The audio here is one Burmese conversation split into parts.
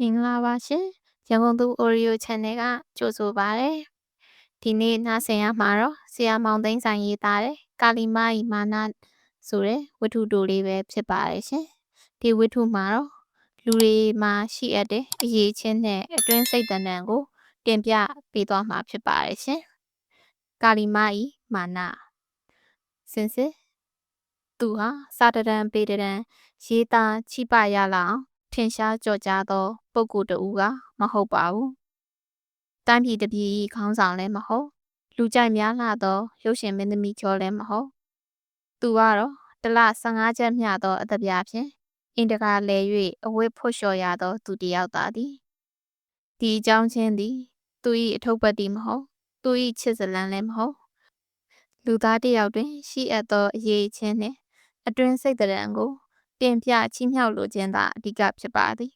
မင်္ဂလာပါရှင်ရန်ကုန်သူ Oreo Channel ကကြိုဆိုပါရစေဒီနေ့နားဆင်ရမှာတော့ဆရာမောင်သိန်းဆိုင်ရေးသားတဲ့ကာလီမာဤမာနဆိုတဲ့ဝတ္ထုတိုလေးပဲဖြစ်ပါတယ်ရှင်ဒီဝတ္ထုမှာတော့လူတွေမှာရှိအပ်တဲ့အရေးချင်းနဲ့အတွင်းစိတ်တဏ္ဍန်ကိုတင်ပြပေးသွားမှာဖြစ်ပါတယ်ရှင်ကာလီမာဤမာနစင်စစ်သူဟာစာတရန်ပေတရန်ရေးသားချိပရလာအောင် ထင်ရှားကြော်ကြားသော ပုဂ္ဂိုလ်တဦးကမဟုတ်ပါဘူး။တိုင်းပြည်တစ်ပြည်ခေါင်းဆောင်လည်းမဟုတ်လူကြိုက်များလာသောရုပ်ရှင်မင်းသမီးကျော်လည်းမဟုတ်သူကတော့တလ15ချက်မျှသောအသက်ပြားဖြင့်အင်တကာလဲ၍အဝတ်ဖွတ်လျှော်ရသောသူတစ်ယောက်သာသည်ဒီအကြောင်းချင်းသည် သူ၏အထုပ်ပတ်တိမဟုတ်သူ၏ချစ်စလန်လည်းမဟုတ်လူသားတစ်ယောက်တွင် ရှိအပ်သောအရေးချင်းနှင့်အတွင်းစိတ်တရံကို တင်ပြချီးမြှောက်လိုခြင်းသာအဓိကဖြစ်ပါသည်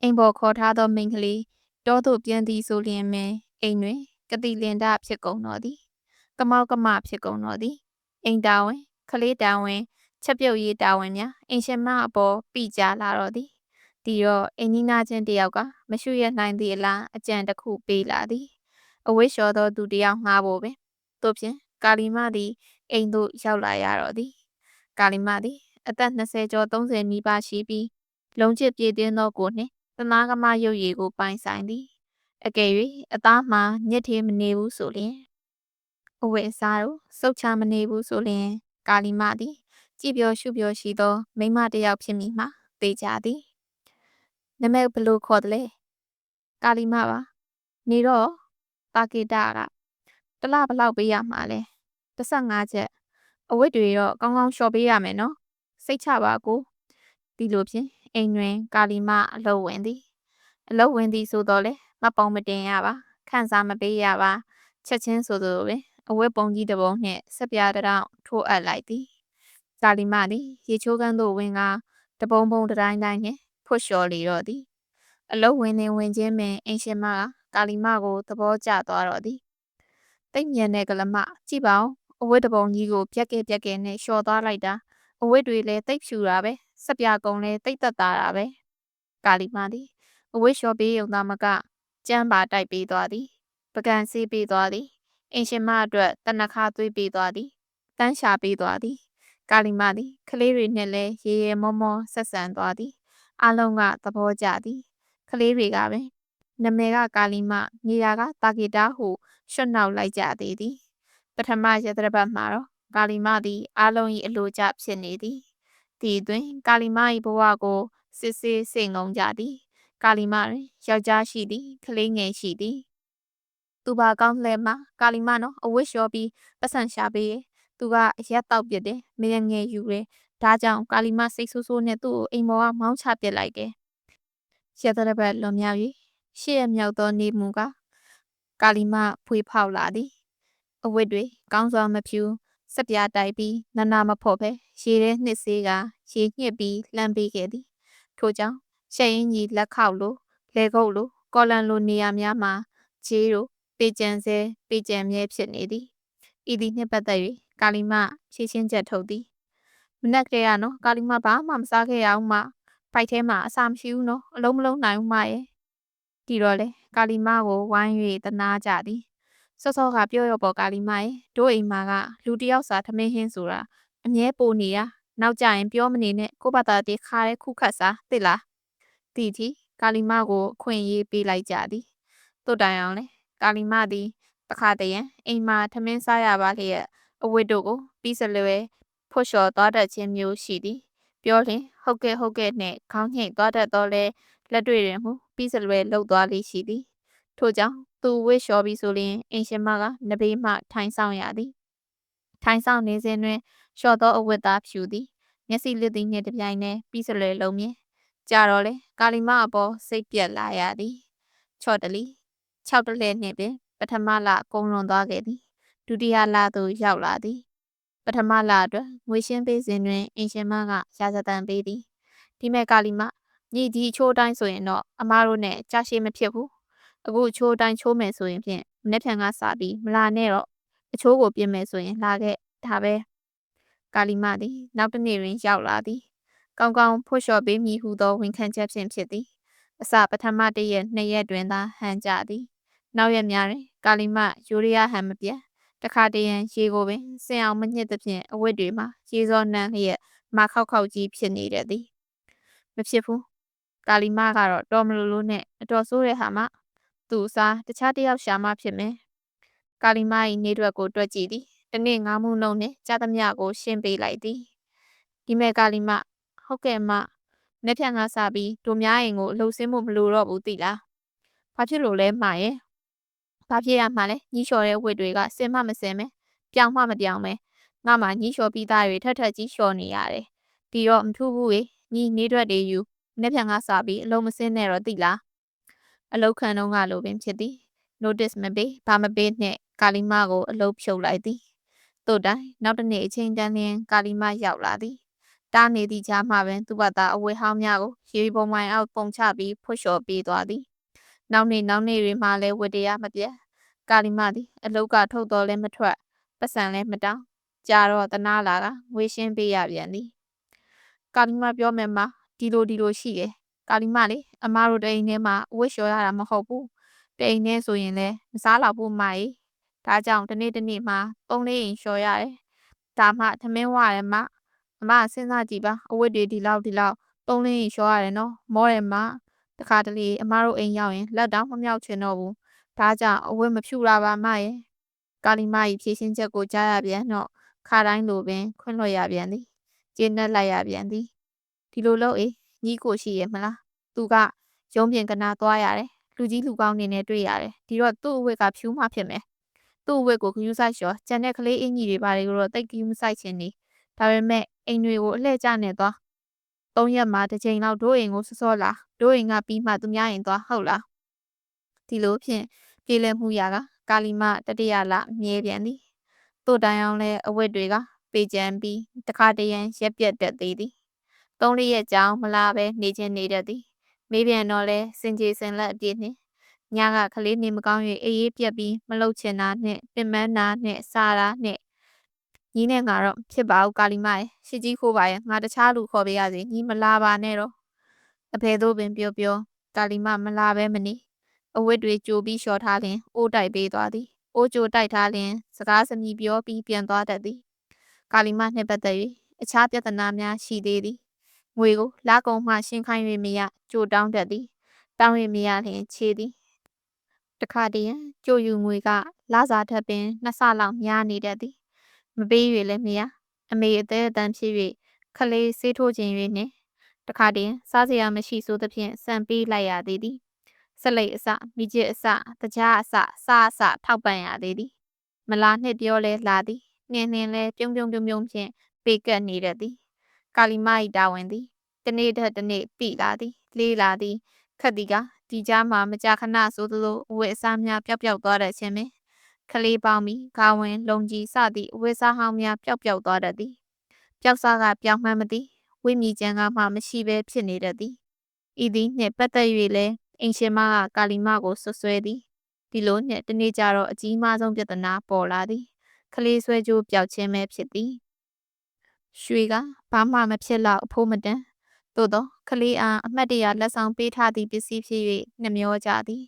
အိမ်ပေါ်ခေါ်ထားသောမိန်းကလေးတောသို့ပြန်သည်ဆိုလျင်ပင်အိမ်တွင်ကတိလင်ဒဖြစ်ကုန်တော်သည်ကမောက်ကမဖြစ်ကုန်တော်သည်အိမ်တာဝန်ခလေးတာဝန်ချက်ပြုတ်ရေးတာဝန်များအင်ရှင်မအပေါ်ပြကြလာတော့သည်ဒီတော့အင်းနီနာချင်းတယောက်ကမရှုရနိုင်သည့်အလားအကြံတစ်ခုပေးလာသည်အဝိရှော်သောသူတယောက်ငှားဖို့ပင်တို့ဖြင့်ကာလီမသည်အိမ်သို့ရောက်လာရတော့သည်ကာလီမသည် အသက်20ကျော်30နီးပါးရှိပြီးလုံချစ်ပြည့်တင်းသောကိုနှင့်သနာကမရုပ်ရည်ကိုပိုင်ဆိုင်သည်အကယ်၍အသားမှညစ်ထေးမနေဘူးဆိုလျင်အဝိအစားတို့စုတ်ချမနေဘူးဆိုလျင် ကာလီမသည် ကြည်ပြောရှုပြောရှိသောမိမတစ်ယောက်ဖြစ်မိမှသိကြသည်နမဲဘလို့ခေါ်တယ်လဲကာလီမပါနေတော့တာကေတာကတလဘလောက်ပေးရမှာလဲ15ချက်အဝတ်တွေတော့ကောင်းကောင်းလျှော်ပေးရမယ်နော် စိတ်ချပါကိုဒီလိုဖြင့်အိမ်တွင်ကာလီမအလုတ်ဝင်သည်အလုတ်ဝင်သည်ဆိုတော့လေမပေါင်မတင်ရပါခန့်စားမပေးရပါချက်ချင်းဆိုသလိုပဲအဝတ်ပုံကြီးတစ်ပုံနှင့်ဆက်ပြားတောင်ထိုးအပ်လိုက်သည်ကာလီမသည်ရေချိုးကန်းသို့ဝင်ကတပုံပုံတိုင်းတိုင်းနှင့်ဖွတ်လျှော်လေတော့သည်အလုတ်ဝင်နေဝင်ချင်းပင်အင်ရှင်မကကာလီမကိုသဘောကျသွားတော့သည်တိတ်မြန်တဲ့ကလမကြည့်ပါဦးအဝတ်တပုံကြီးကိုပြက်ကဲပြက်ကဲနဲ့လျှော်သွားလိုက်တာ အဝတ်တွေလည်းတိတ်ဖြူတာပဲစပြကုံလည်းတိတ်သက်သာတာပဲကာလီမာသည်အဝတ်လျှော်ပေးုံသာမကကြမ်းပါတိုက်ပေးသွားသည်ပကံဆေးပေးသွားသည်အင်ရှင်မအတွက်တနခါသွေးပေးသွားသည်တန်းရှာပေးသွားသည်ကာလီမာသည်ကလေးတွေနဲ့လည်းရေရေမောမောဆက်ဆံသွားသည်အလုံးကသဘောကျသည်ကလေးတွေကပင်နမေကကာလီမနေရာကတာဂီတာဟုရွှတ်နောက်လိုက်ကြသေးသည်ပထမရတရပတ်မှာတော့ ကာလီမသည်အလုံး၏အလိုကျဖြစ်နေသည်ဒီတွင်ကာလီမ၏ဘဝကိုစစ်ဆေးစိတ်ငုံကြသည် ကာလီမတွင်ယောက်ျားရှိသည်ကလေးငယ်ရှိသည်သူပါကောင်းလှဲမှာကာလီမနော်အဝတ်လျှော်ပြီးပတ်စံရှာပေးရဲ့သူကအရက်တောက်ပြစ်တယ်မင်းငယ်ယူတယ်ဒါကြောင့်ကာလီမစိတ်ဆိုးဆိုးနဲ့သူ့ကိုအိမ်ပေါ်ကမောင်းချပစ်လိုက်တယ်ရတရပတ်လွန်မြောက်၍ရှေ့ရမြောက်သောနေမူကကာလီမဖွေဖောက်လာသည် အဝတ်တွေကောင်းစွာမဖြူ စက်ပြားတိုက်ပြီးနာနာမဖော့ပဲရေထဲနှစ်စေးကရေညှစ်ပြီးလှမ်းပေးခဲ့သည်ထို့ကြောင့်ရှက်ရင်ကြီးလက်ခောက်လိုလေကုတ်လိုကော်လန်လိုနေရာများမှာခြေတို့ပေကြံစဲပေကြံမြဲဖြစ်နေသည်ဤသည်နှင့်ပတ်သက်၍ကာလီမဖြည့်ချင်းချက်ထုတ်သည်မနက်ကလေးကနော်ကာလီမဘာမှမစားခဲ့ရအောင်မှဖိုက်ထဲမှာအစာမရှိဘူးနော်အလုံးမလုံးနိုင်ဘူးမရဲ့ဒီတော့လေကာလီမကိုဝိုင်း၍တနာကြသည် စောစောကပြောရပေါ်ကာလီမရဲ့တို့အိမ်မှာကလူတယောက်စာထမင်းဟင်းဆိုတာအမြဲပိုနေရနောက်ကြရင်ပြောမနေနဲ့ကိုဘာသာတေခါရဲခုခတ်စားသိလားတီတီကာလီမကိုအခွင့်ရေးပေးလိုက်ကြသည်တို့တိုင်အောင်လေကာလီမသည်တခါတည်းရန်အိမ်မှာထမင်းစားရပါလျက်အဝတ်တို့ကိုပြီးစလွယ်ဖွတ်လျှော်သွားတတ်ခြင်းမျိုးရှိသည်ပြောလျင်ဟုတ်ကဲ့ဟုတ်ကဲ့နဲ့ခေါင်းညှိတ်သွားတတ်တော့လဲလက်တွေ့တွင်မူပြီးစလွယ်လှုပ်သွားလေးရှိသည် ထို့ကြောင့်သူဝစ်လျှော်ပြီးဆိုရင်အင်ရှင်မကနဘေးမှထိုင်ဆောင်ရသည်ထိုင်ဆောင်နေစဉ်တွင်လျှော်သောအဝတ်သားဖြူသည်မျက်စိလစ်သည်နှင့်တပြိုင်နက်ပြီးစလွယ်လုံးမြင်ကြာတော့လေကာလီမအပေါ်စိတ်ပြက်လာရသည်ချော့တလီ6တလဲနှင့်ပင်ပထမလကုံလွန်သွားခဲ့သည်ဒုတိယလသို့ရောက်လာသည် ပထမလအတွက်ငွေရှင်းပေးစဉ်တွင်အင်ရှင်မကရာဇသံပေးသည်ဒီမဲ့ကာလီမညီဒီချိုးတိုင်းဆိုရင်တော့အမားတို့နဲ့ကြာရှည်မဖြစ်ဘူး အခုချိုးတိုင်းချိုးမယ်ဆိုရင်ဖြင့်မနေ့ဖြန်ကစပြီးမလာနဲ့တော့အချိုးကိုပြင်မယ်ဆိုရင်လာခဲ့ဒါပဲကာလီမသည်နောက်တစ်နေ့တွင်ရောက်လာသည်ကောင်းကောင်းဖွတ်လျှော်ပေးမည်ဟုသောဝန်ခံချက်ဖြင့်ဖြစ်သည်အစပထမတစ်ရက်နှစ်ရက်တွင်သာဟန်ကြသည်နောက်ရက်များတွင်ကာလီမယူရီးယားဟန်မပြတ်တခါတရံရေကိုပင်စင်အောင်မညစ်သဖြင့်အဝတ်တွေမှာရေစောနှမ်းလျက်မခောက်ခောက်ကြီးဖြစ်နေတတ်သည်မဖြစ်ဘူးကာလီမကတော့တော်မလို့လို့နဲ့အတော်ဆိုးတဲ့ဟာမှ သူ့အစားတခြားတစ်ယောက်ရှာမှဖြစ်မယ်ကာလီမ၏နေတွက်ကိုတွက်ကြည့်သည်တနေ့ငါးမှုနှုံနှင့်ကြားသမျှကိုရှင်းပေးလိုက်သည်ဒီမဲ့ကာလီမဟုတ်ကဲ့မနေ့ဖြန်ကစပြီးတို့များအိမ်ကိုအလှဆင်းဖို့မလိုတော့ဘူးသိလားဘာဖြစ်လို့လဲမှာရဲ့ဘာဖြစ်ရမှာလဲညီးလျှော်တဲ့ဝစ်တွေကစင်မမစင်မဲပြောင်းမှမပြောင်းမဲငါမှညီးလျှော်ပြီးသားတွေထက်ထက်ကြီးလျှော်နေရတယ်ဒီတော့မထူးဘူးဝေညီနေတွက်တွေယူနေ့ဖြန်ကစပြီးအလုံးမစင်းနဲ့တော့သိလား အလုတ်ခံတော့ငါလိုပင်ဖြစ်သည် notice မပေးဘာမပေးနဲ့ကာလီမကိုအလုတ်ဖြုတ်လိုက်သည်တို့တိုင်းနောက်တစ်နေ့အချိန်တန်းလျင်ကာလီမရောက်လာသည်တားနေသည့်ကြားမှပင်သူ့ဘာသာအဝေဟောင်းများကိုရေပုံမိုင်အောက်ပုံချပြီးဖွလျှော်ပေးသွားသည်နောက်နေ့နောက်နေ့တွေမှလည်းဝတ္တရားမပြတ်ကာလီမသည်အလုတ်ကထုတ်တော်လဲမထွက်ပတ်စံလဲမတောင်းကြာတော့တနာလာကငွေရှင်းပေးရပြန်သည်ကာလီမပြောမယ်မှာဒီလိုဒီလိုရှိတယ် ကာလီမလေအမားတို့တိန်ထဲမှာအဝတ်လျှော်ရတာမဟုတ်ဘူးတိန်ထဲဆိုရင်လည်းမစားလောက်ဘူးမိုင်ဒါကြောင့်တနေ့တနေ့မှာသုံးလေးရင်လျှော်ရတယ်ဒါမှသမင်းဝရဲမအမစဉ်းစားကြည့်ပါအဝတ်တွေဒီလောက်ဒီလောက်သုံးလေးရင်လျှော်ရတယ်နော်မောတယ်မတခါတလေအမားတို့အိမ်ရောက်ရင်လက်တောင်မမြောက်ချင်တော့ဘူးဒါကြောင့်အဝတ်မဖြူလာပါမရဲ့ကာလီမကြီးဖြည့်ရှင်းချက်ကိုကြားရပြန်တော့ခါတိုင်းလိုပင် ခွင့်လွှတ်ရပြန်သည်ကျင်းနဲ့လိုက်ရပြန်သည်ဒီလိုလို့အေး ညီကိုရှိရဲ့မလားသူကရုံးပြင်ကနာသွားရတယ်လူကြီးလူကောင်းနေနဲ့တွေ့ရတယ်ဒီတော့သူ့အဝတ်ကဖြူမှဖြစ်မယ်သူ့အဝတ်ကိုဂယူးဆိုင်လျှော်ကြံတဲ့ကလေးအင်ကြီးတွေပါလေကိုတော့တိတ်ဂယူးမဆိုင်ချင်နေဒါပေမဲ့အိမ်တွေကိုအလှည့်ကျနေသွားသုံးရက်မှတစ်ချိန်လောက်တို့အိမ်ကိုစောစောလာတို့အိမ်ကပြီးမှသူများအိမ်သွားဟုတ်လားဒီလိုဖြင့်ပြေလည်မှုရာကကာလီမတတိယလမြဲပြန်သည်တို့တိုင်အောင်လဲအဝတ်တွေကပေကြံပြီးတခါတရံရက်ပြက်တက်သေးသည် သုံးလေးရက်ကြောင်မလာပဲနေချင်းနေတတ်သည်မေးပြန်တော့လဲစင်ကြီးစင်လက်အပြည့်နှင့်ညကကလေးနေမကောင်း၍အေးအေးပြက်ပြီးမလုတ်ချင်တာနှင့်ပင်မနာနှင့်စားတာနှင့်ညီနဲ့ငါတော့ဖြစ်ပါဦးကာလီမရဲ့ရှစ်ကြီးခိုးပါရဲ့ငါတခြားလူခေါ်ပေးရစီညီမလာပါနဲ့တော့အဖေတို့ပင်ပြောပြောကာလီမမလာပဲမနေအဝတ်တွေကြိုပြီးလျှော်ထားလျင်အိုးတိုက်ပေးသွားသည်အိုးကြိုတိုက်ထားလျင်စကားစမြည်ပြောပြီးပြန်သွားတတ်သည်ကာလီမနှင့်ပတ်သက်၍အခြားပြဿနာများရှိသေးသည် ငွေကိုလာကုံမှရှင်းခိုင်း၍မရကြိုတောင်းတတ်သည်တောင်း၍မရလျင်ခြေသည်တခါတည်းကြိုယူငွေကလာစားထပ်ပင်နှစ်ဆလောက်များနေတတ်သည်မပေး၍လည်းမရအမေအသေးအတန်းဖြစ်၍ခလေးဆေးထိုးခြင်း၍နှင့်တခါတည်းစားစရာမရှိဆိုသဖြင့်စံပေးလိုက်ရသေးသည်စလိတ်အစမိကျစ်အစတကြားအစစားအစထောက်ပံ့ရသေးသည်မလာနှစ်ပြောလဲလာသည်နှင်းနှင်းလဲပြုံးပြုံးပြုံးပြုံးဖြင့်ပေကက်နေတတ်သည် ကာလီမ၏တာဝန်သည်တနေ့တစ်တနေ့ပြီလာသည် လေးလာသည်ခက်သည်ကဒီကြားမှာမကြာခဏဆိုသလိုအဝတ်အစားများပျောက်ပျောက်သွားတတ်ခြင်းပင်ကလေးပေါင်းပြီးဂါဝင် လုံကြီးစသည့်အဝတ်စားဟောင်းများပျောက်ပျောက်သွားတတ်သည်ပျောက်စားကပြောင်းမှန်းမသိဝိမြီကျန်ကမှမရှိဘဲဖြစ်နေတတ်သည်ဤသည်နှင့်ပတ်သက်၍လည်းအင်ရှင်မကကာလီမကိုဆွဆွဲသည်ဒီလိုနှင့်တနေ့ကျတော့အကြီးမားဆုံးပြဿနာပေါ်လာသည်ကလေးဆွဲကြိုးပျောက်ခြင်းပဲဖြစ်သည် ရွှေကဘာမှမဖြစ်တော့အဖိုးမတန်သို့သောကလေးအားအမှတ်တရလက်ဆောင်ပေးထားသည့်ပစ္စည်းဖြစ်၍နှမျောကြသည်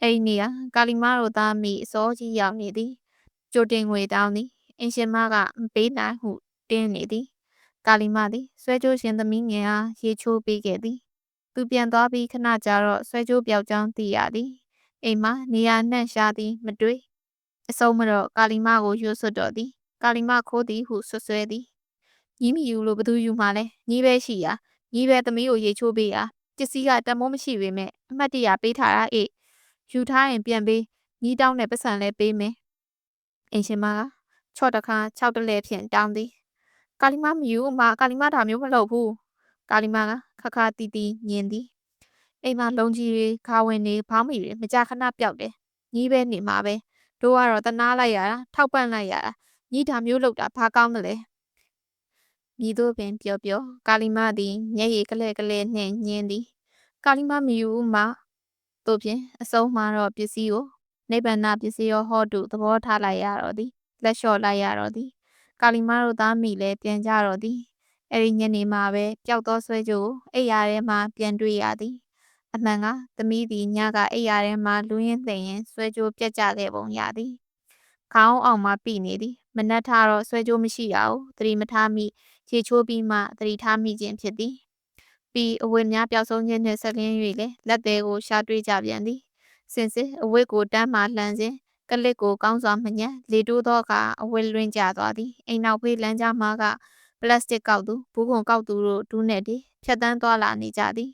အဲ့ဒီနေရာကာလီမတို့သားမိအစောကြီးရောက်နေသည်ကြိုတင်ငွေတောင်းသည်အင်ရှင်မကမပေးနိုင်ဟုတင်းနေသည်ကာလီမသည်ဆွဲကြိုးရှင်သမီးငယ်အားရေချိုးပေးခဲ့သည်သူပြန်သွားပြီးခဏကြာတော့ဆွဲကြိုးပြောက်ကြောင်းသိရသည်အိမ်မှာနေရာနှံ့ရှာသည်မတွေ့အစုံမတော့ကာလီမကိုရွတ်ဆွတ်တော်သည်ကာလီမခိုးသည်ဟုဆွဆွဲသည် ညီမီယူလို့ဘသူယူမှလဲညီပဲရှိရာညီပဲသမီးကိုရေချိုးပေးရာပစ္စည်းကတမိုးမရှိပေမဲ့အမှတ်တရပေးထားတာအေးယူထားရင်ပြန်ပေးညီတောင်းတဲ့ပတ်စံလဲပေးမယ်အင်ရှင်မကချော့တခါ၆တလဲဖြင့်တောင်းသည်ကာလီမမယူမကာလီမဒါမျိုးမလုပ်ဘူးကာလီမကခခတီတီညင်သည်အိမ်မှာလုံကြီးတွေခါဝင်တွေဘောင်းမီတွေမကြခဏပျောက်တယ်ညီးပဲနေမှာပဲတို့ကတော့တနာလိုက်ရတာထောက်ပံ့လိုက်ရတာညီဒါမျိုးလောက်တာဘာကောင်းမလဲ မြည်တို့ပင်ပျော်ပျော်ကာလီမသည်မျက်ရည်ကလဲကလဲနှင့်ညင်းသည်ကာလီမမယူမှတို့ဖြင့်အစုံမှာတော့ပစ္စည်းကိုနိဗ္ဗာန်ပစ္စည်းရောဟောတုသဘောထားလိုက်ရတော့သည်လက်လျှော့လိုက်ရတော့သည်ကာလီမတို့သားမိလည်းပြန်ကြတော့သည်အဲ့ဒီညနေမှာပဲပျောက်သောဆွဲကြိုးအိယာထဲမှာပြန်တွေ့ရသည်အမှန်ကသမီးသည်ညကအိယာထဲမှလူရင်းသိမ့်ရင်ဆွဲကြိုးပြတ်ကြခဲ့ပုံရသည်ခေါင်းအောင်မှပြီနေသည်မနှက်ထားတော့ဆွဲကြိုးမရှိရဘူးသတိမထားမိ ခြေချိုးပြီးမှသတိထားမိခြင်းဖြစ်သည်ပြီးအဝတ်များပျောက်ဆုံးခြင်းနှင့်ဆက်လင်း၍လေလက်သေးကိုရှာတွေ့ကြပြန်သည်စင်စစ်အဝတ်ကိုတန်းမှလှန်စဉ်ကလစ်ကိုကောင်းစွာမညံ့လေတိုးသောကအဝတ်လွင်ကျသွားသည်အိမ်နောက်ဖေးလမ်းကြားမှာကပလတ်စတစ်ကောက်သူဘူးခွန်ကောက်သူတို့ဒူးနဲ့တည်းဖြတ်တန်းသွားလာနေကြသည်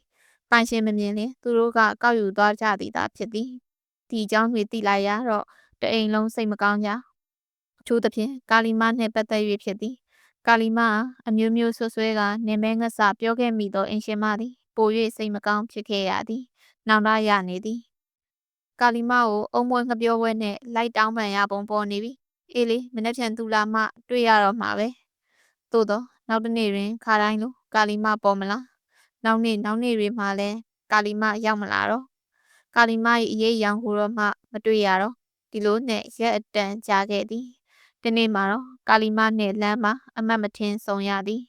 ပိုင်ရှင်မမြင်လင်သူတို့ကကောက်ယူသွားကြသည်သာဖြစ်သည်ဒီအကြောင်းတွေသိလိုက်ရတော့တအိမ်လုံးစိတ်မကောင်းကြအထူးသဖြင့်ကာလီမနှင့်ပတ်သက်၍ဖြစ်သည် ကာလီမအမျိုးမျိုးဆွဆွဲကနေမဲငဆပြောခဲ့မိသောအင်ရှင်မသည်ပို၍စိတ်မကောင်းဖြစ်ခဲ့ရသည်နောင်တရနေသည်ကာလီမကိုအုံမွေငပြောပွဲနဲ့လိုက်တောင်းပန်ရပုံပေါ်နေပြီအေးလေမနေ့ဖြန်သူလာမှတွေ့ရတော့မှာပဲသို့တော့နောက်တစ်နေ့တွင်ခါတိုင်းလိုကာလီမပေါ်မလားနောက်နေ့နောက်နေ့တွေမှာလည်းကာလီမရောက်မလာတော့ကာလီမ၏အရေးရောင်ကိုတော့မှမတွေ့ရတော့ဒီလိုနဲ့ရက်အတန်ကြာခဲ့သည်ဒီနေ့မှာတော့ ကာလီမနှင့်လမ်းမှာအမတ်မထင်းဆုံရသည်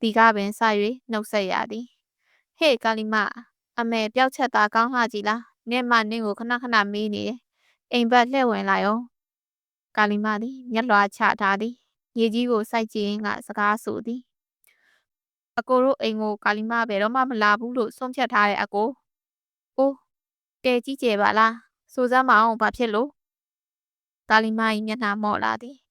ဒီကပင်စ၍နှုတ်ဆက်ရသည်ဟေ့ကာလီမအမေပျောက်ချက်သားကောင်းလှကြည်လားနင့်မနင့်ကိုခဏခဏမေးနေတယ်အိမ်ဘက်လှည့်ဝင်လာရောကာလီမသည်မျက်လွှာချထားသည်ရေကြီးကိုစိုက်ကြည့်ရင်ကစကားဆိုသည်အကိုတို့အိမ်ကိုကာလီမဘယ်တော့မှမလာဘူးလို့ဆုံးဖြတ်ထားတဲ့အကို။အိုးကဲကြီးကျယ်ပါလား။စူစမ်းမအောင်ဘာဖြစ်လို့ကာလီမ၏မျက်နှာမော့လာသည်။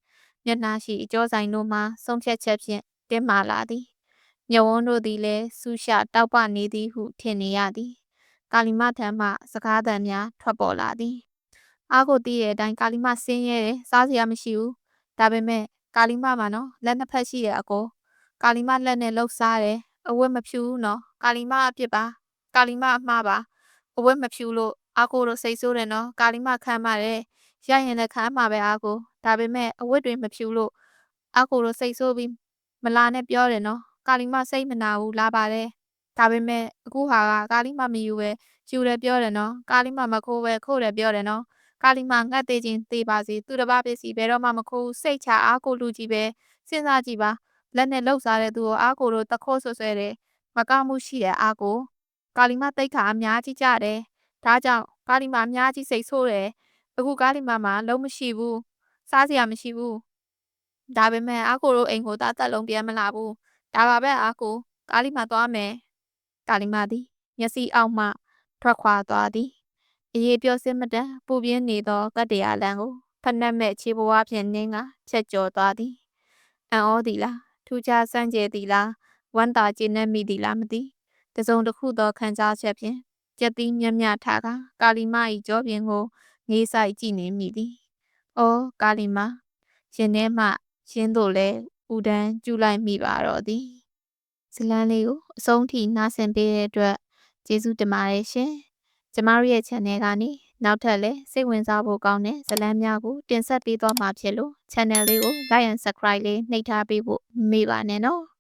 မျက်နှာရှိအကျောဆိုင်တို့မှဆုံးဖြတ်ချက်ဖြင့်တင်းမာလာသည်။မြဝန်းတို့သည်လည်းဆူရှတောက်ပနေသည်ဟုထင်နေရသည်။ကာလီမထံမှစကားသံများထွက်ပေါ်လာသည်။အားကိုတည်တဲ့အတိုင်းကာလီမဆင်းရဲတယ်စားစရာမရှိဘူး။ဒါပေမဲ့ကာလီမမှာနော်လက်နှစ်ဖက်ရှိတဲ့အကိုကာလီမလက်နဲ့လှုပ်ရှားတယ်အဝတ်မဖြူဘူးနော်ကာလီမအဖြစ်ပါကာလီမအမှားပါအဝတ်မဖြူလို့အာကိုတို့စိတ်ဆိုးတယ်နော်ကာလီမခံပါတယ် ရရင်လည်းခံမှာပဲအာကိုဒါပေမဲ့အဝတ်တွေမဖြူလို့အာကိုတို့စိတ်ဆိုးပြီးမလာနဲ့ပြောတယ်နော်ကာလီမစိတ်မနာဘူးလာပါတယ်ဒါပေမဲ့အခုဟာကကာလီမမယူပဲယူတယ်ပြောတယ်နော်ကာလီမမခိုးပဲခိုးတယ်ပြောတယ်နော်ကာလီမငတ်သေးချင်းသေးပါစေသူတစ်ပါးပစ္စည်းဘယ်တော့မှမခိုးစိတ်ချအားကိုလူကြီးပဲစဉ်းစားကြည့်ပါလက်နဲ့လှုပ်စားတဲ့သူကိုအားကိုတို့တခိုးဆွဆွဲတယ်မကောင်းမှုရှိတယ်အားကိုကာလီမတိတ်ခါအများကြီးကြတယ်ဒါကြောင့်ကာလီမအများကြီးစိတ်ဆိုးတယ် အခုကာလီမမှာလုံးမရှိဘူးစားစရာမရှိဘူးဒါပေမဲ့အားကိုတို့အိမ်ကိုတာတက်လုံးပြန်မလာဘူးဒါပါပဲအားကိုကာလီမသွားမယ်ကာလီမသည်မျက်စိအောက်မှထွက်ခွာသွားသည်အရေးပြောစင်းမတန်ပူပြင်းနေသောကတ္တရာလန်ကိုဖက်နှက်မဲ့ခြေပွားဖြင့်နင်းကချက်ကျော်သွားသည်အံ့ဩသည်လားထူးခြားစမ်းကြဲသည်လားဝမ်းသာကျေနပ်မိသည်လားမသိတစုံတစ်ခုသောခံစားချက်ဖြင့်ကြက်သီးမြက်မြထားကကာလီမ၏ကြောပြင်ကို ငေးဆိုင်ကြည့်နေမိသည်။အော်ကာလီမရှင်ထဲမှရှင်းတို့လဲဥဒန်းကျူလိုက်မိပါတော့သည်။ဇလန်းလေးကိုအဆုံးထိနားဆင်ပေးတဲ့အတွက်ကျေးဇူးတင်ပါတယ်ရှင်။ကျမတို့ရဲ့ channel ကနေနောက်ထပ်လည်းစိတ်ဝင်စားဖို့ကောင်းတဲ့ဇလန်းများကိုတင်ဆက်ပေးသွားမှာဖြစ်လို့ channel လေးကို like and subscribe လေးနှိပ်ထားပေးဖို့မမေ့ပါနဲ့နော်။